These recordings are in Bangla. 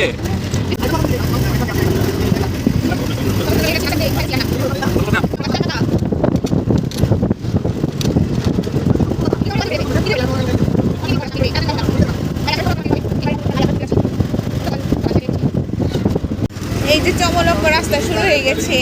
হবে। এই যে চমলক্ষ রাস্তা শুরু হয়ে গেছে।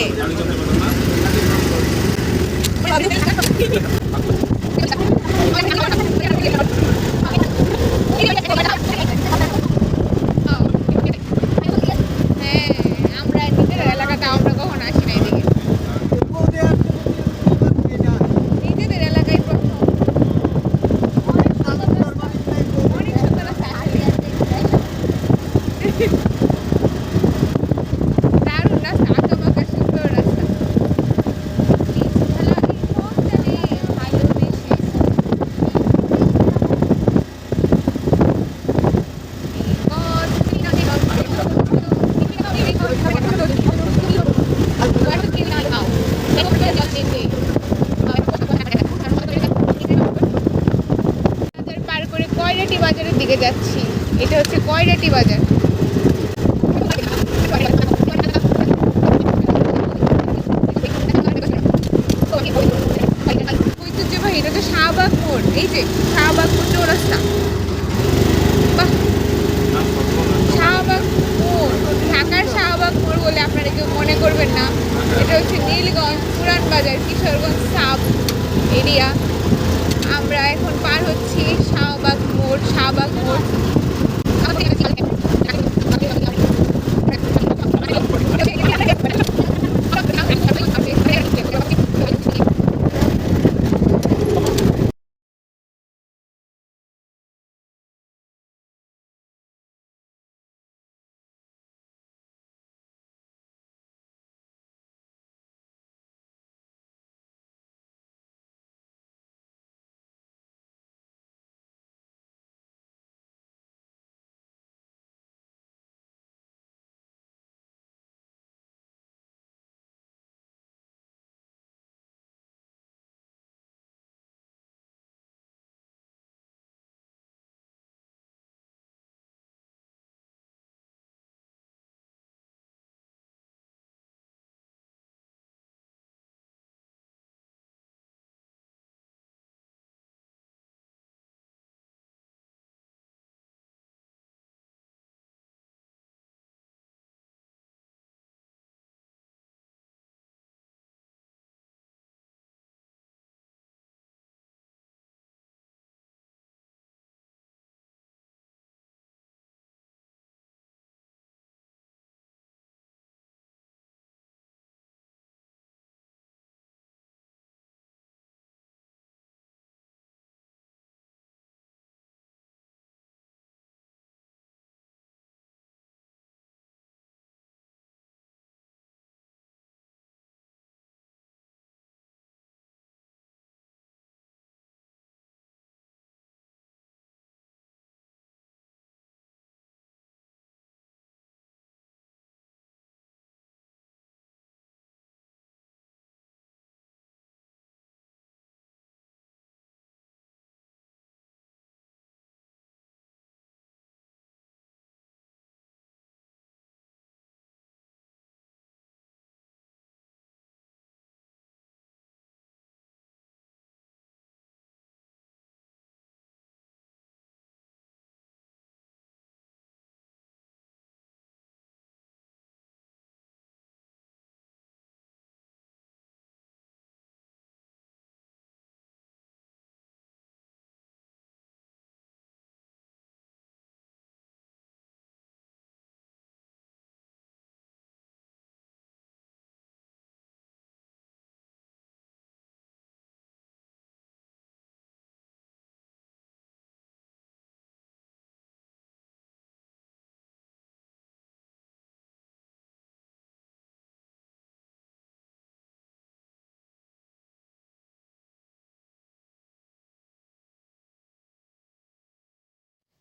কয়রাটি বাজারের দিকে যাচ্ছি? এটা হচ্ছে কয়রাটি বাজার। ঐতিহ্যবাহী, এটা তো শাহবাগ মোড় এই যে শাহবাগ মোড় চৌরাস্তা।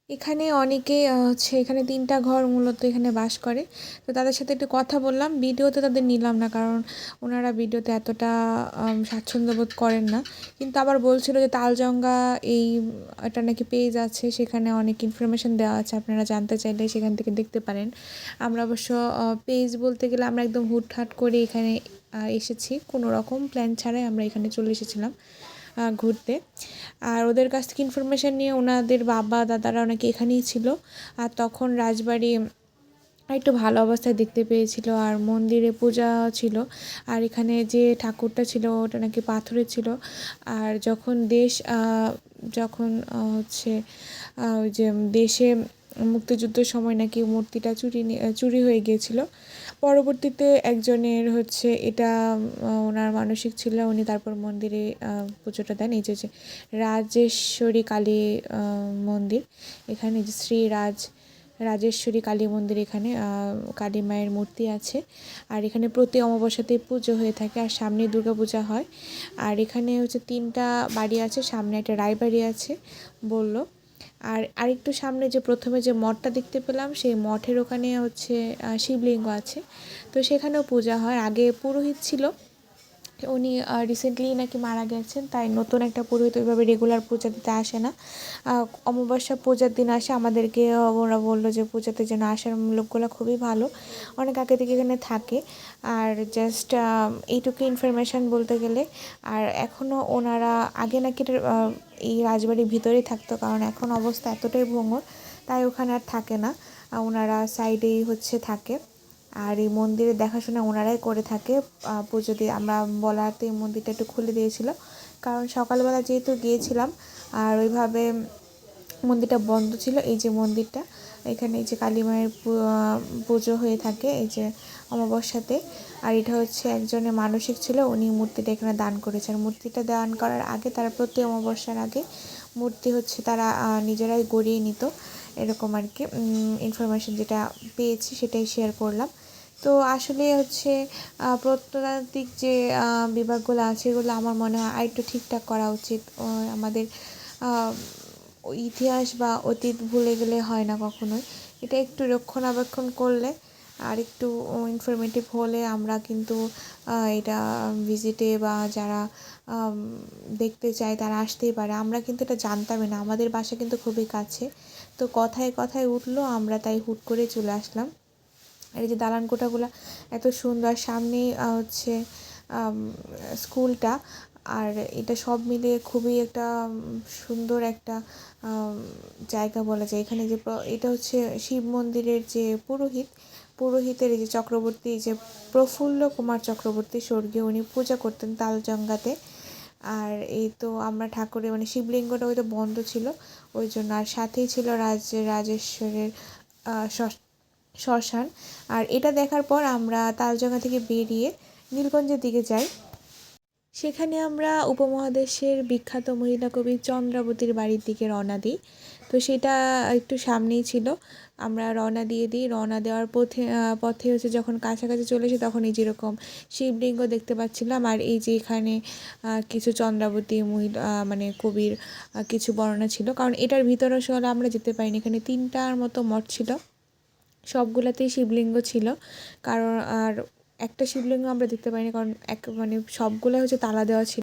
এখানে অনেকে হচ্ছে এখানে তিনটা ঘর মূলত এখানে বাস করে। তো তাদের সাথে একটু কথা বললাম ভিডিওতে তাদের নিলাম না কারণ ওনারা ভিডিওতে এতটা আম, স্বাচ্ছন্দ্য বোধ করেন না। কিন্তু আবার বলছিল যে তালজঙ্গা এই একটা নাকি পেজ আছে সেখানে অনেক ইনফরমেশন দেওয়া আছে আপনারা জানতে চাইলে সেখান থেকে দেখতে পারেন। আমরা অবশ্য পেজ বলতে গেলে আমরা একদম হুটহাট করে এখানে এসেছি। কোনো রকম প্ল্যান ছাড়াই আমরা এখানে চলে এসেছিলাম। ঘুরতে। আর ওদের কাছ থেকে ইনফরমেশান নিয়ে ওনাদের বাবা, দাদারা অনেকে এখানেই ছিল। আর তখন রাজবাড়ি একটু ভালো অবস্থায় দেখতে পেয়েছিল। আর মন্দিরে পূজা ছিল। আর এখানে যে ঠাকুরটা ছিল, ওটা নাকি পাথরের ছিল। আর যখন দেশ যখন হচ্ছে ওই যে দেশে মুক্তিযুদ্ধের সময় নাকি মূর্তিটা চুরি চুরি হয়ে গিয়েছিল। পরবর্তীতে একজনের হচ্ছে এটা ওনার মানসিক ছিল, উনি তারপর মন্দিরে পুজোটা দেন। এই যে রাজেশ্বরী কালী মন্দির, এখানে যে শ্রী রাজ, রাজেশ্বরী কালী মন্দির এখানে কালী মায়ের মূর্তি আছে। আর এখানে প্রতি অমাবস্যাতে পুজো হয়ে থাকে আর সামনে দুর্গা পূজা হয়। আর এখানে হচ্ছে তিনটা বাড়ি আছে, সামনে একটা রায়বাড়ি আছে বলল। আর আরেকটু সামনে যে প্রথমে যে মঠটা দেখতে পেলাম, সেই মঠের ওখানে হচ্ছে শিবলিঙ্গ আছে। তো সেখানেও পূজা হয়। আগে পুরোহিত ছিল উনি রিসেন্টলি নাকি মারা গেছেন, তাই নতুন একটা পুরোহিত ওইভাবে রেগুলার পূজা দিতে আসে না। অমাবস্যা পূজার দিন আসে, আমাদেরকে ওরা বলল যে পূজাতে যেন আসার লোকগুলো খুবই ভালো। অনেক আগে থেকে এখানে থাকে। আর জাস্ট এইটুকু ইনফরমেশান বলতে গেলে, আর এখনও ওনারা, আগে নাকি এই রাজবাড়ির ভিতরেই থাকতো, কারণ এখন অবস্থা এতটাই ভঙ্গুর, তাই ওখানে আর থাকে না। ওনারা সাইডেই হচ্ছে থাকে। আর এই মন্দিরের দেখাশোনা ওনারাই করে থাকে। পুজো দিয়ে আমরা বলাতে এই মন্দিরটা একটু খুলে দিয়েছিল। কারণ সকালবেলা যেহেতু গিয়েছিলাম, আর ওইভাবে মন্দিরটা বন্ধ ছিল, এই যে মন্দিরটা, এখানে এই যে কালী মায়ের পুজো হয়ে থাকে, এই যে অমাবস্যাতে। আর এটা হচ্ছে একজনের মানসিক ছিল, উনি মূর্তিটা এখানে দান করেছেন মূর্তিটা দান করার আগে, তারা প্রতি অমাবস্যার আগে মূর্তি হচ্ছে তারা নিজেরাই গড়িয়ে নিত। এরকম আর কি ইনফরমেশন যেটা পেয়েছি সেটাই শেয়ার করলাম। তো আসলে হচ্ছে প্রত্নতাত্ত্বিক যে বিভাগগুলো আছে, এগুলো আমার মনে হয় আরেকটু ঠিকঠাক করা উচিত। আমাদের ইতিহাস বা অতীত ভুলে গেলে হয় না কখনোই। এটা একটু রক্ষণাবেক্ষণ করলে আর একটু ইনফরমেটিভ হলে আমরা কিন্তু এটা ভিজিটে বা যারা দেখতে চায় তারা আসতেই পারে। আমরা কিন্তু এটা জানতামই না। আমাদের বাসা কিন্তু খুবই কাছে। তো কথায় কথায় উঠল, আমরা তাই হুট করে চলে আসলাম। আর এই যে দালান কোঠাগুলো এত সুন্দর। সামনে হচ্ছে স্কুলটা আর এটা সব মিলিয়ে খুবই একটা সুন্দর একটা জায়গা বলা যায়। এখানে যে এটা হচ্ছে শিব মন্দিরের যে পুরোহিত, পুরোহিতের যে চক্রবর্তী যে প্রফুল্ল কুমার চক্রবর্তী স্বর্গীয়, উনি পূজা করতেন তালজঙ্গাতে আর এই তো আমরা ঠাকুরের মানে শিবলিঙ্গটা ওই তো বন্ধ ছিল, ওই জন্য। আর সাথেই ছিল রাজ, রাজেশ্বরের শ্মশ- শ্মশান। আর এটা দেখার পর আমরা তালজঙ্গা থেকে বেরিয়ে নীলগঞ্জের দিকে যাই। সেখানে আমরা উপমহাদেশের বিখ্যাত মহিলা কবি চন্দ্রাবতীর বাড়ির দিকে রওনা দিই। তো সেটা একটু সামনেই ছিল। আমরা রওনা দিয়ে দিই। রওনা দেওয়ার পথে পথে হচ্ছে যখন কাছাকাছি চলে এসে তখন এই যেরকম শিবলিঙ্গ দেখতে পাচ্ছিলাম আর এই যে এখানে কিছু চন্দ্রাবতী মহিলা মানে কবির কিছু বর্ণনা ছিল। কারণ এটার ভিতরে আসলে আমরা যেতে পারিনি। এখানে তিনটার মতো মঠ ছিল। সবগুলাতেই শিবলিঙ্গ ছিল। কারণ আর একটা শিবলিঙ্গ আমরা দেখতে পাইনি, কারণ এক মানে সবগুলো হচ্ছে তালা দেওয়া ছিল।